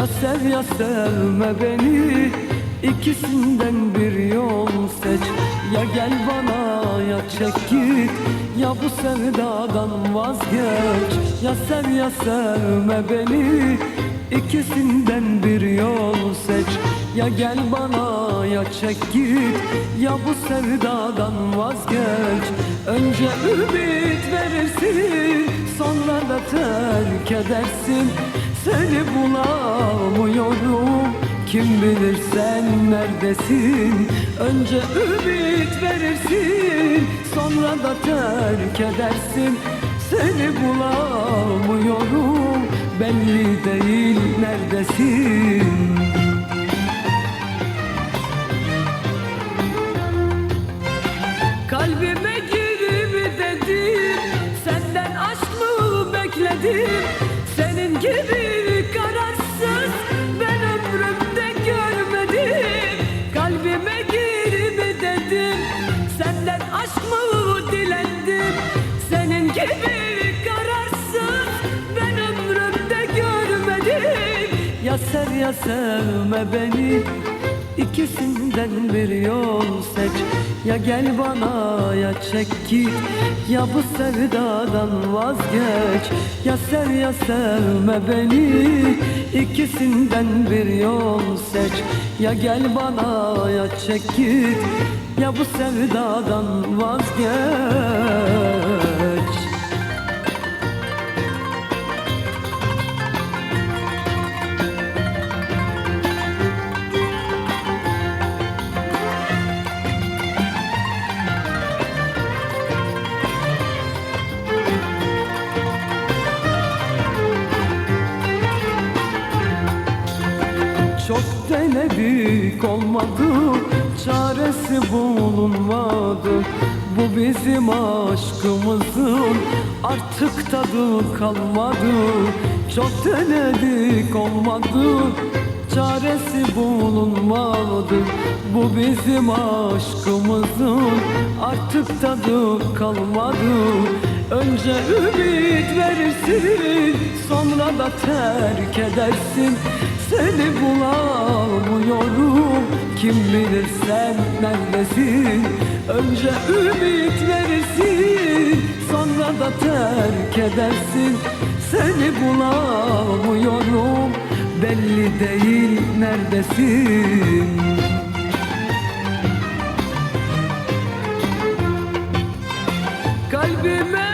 Ya sev ya sevme beni İkisinden bir yol seç. Ya gel bana ya çek git Ya bu sevdadan vazgeç. Ya sev ya sevme beni İkisinden bir yol seç. Ya gel bana ya çek git Ya bu sevdadan vazgeç. Önce ümit verirsin Sonra da terk edersin. Seni bulamıyorum. Kim bilir sen neredesin? Önce ümit verirsin Sonra da terk edersin. Seni bulamıyorum. Belli değil neredesin Senin gibi kararsız Ben ömrümde görmedim. Kalbime girip dedim. Senden aşk dilendim? Senin gibi kararsız Ben ömrümde görmedim. Ya sev ya sevme beni İkisinden bir yol seç. Ya gel bana ya çek git. Ya bu sevdadan vazgeç. Ya sev ya sevme beni. İkisinden bir yol seç. Ya gel bana ya çek git. Ya bu sevdadan vazgeç denedik olmadı Çaresi bulunmadı. Bu bizim aşkımızın Artık tadı kalmadı. Çok denedik olmadı Çaresi bulunmadı. Bu bizim aşkımızın Artık tadı kalmadı. Önce ümit verirsin Sonra da terk edersin. Seni bulamıyorum. Kim bilir sen neredesin? Önce ümit verirsin Sonra da terk edersin. Seni bulamıyorum. Belli değil neredesin. Kalbime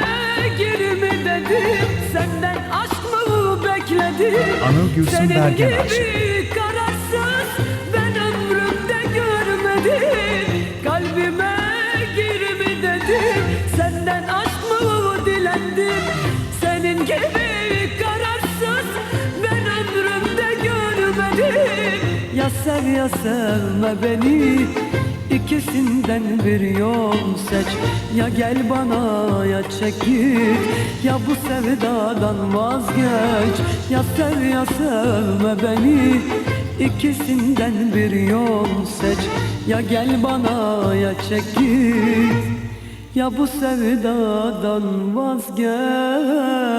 Anıl Gülsün Bergen kararsız Ben ömrümde görmedim. Kalbime girmi dedim Senden aşk mı dilendim Senin gibi kararsız Ben ömrümde görmedim. Ya sev ya sevme beni İkisinden bir yol seç. Ya gel bana ya çek git. Ya bu sevdadan vazgeç. Ya sev ya sevme beni. İkisinden bir yol seç. Ya gel bana ya çek git. Ya bu sevdadan vazgeç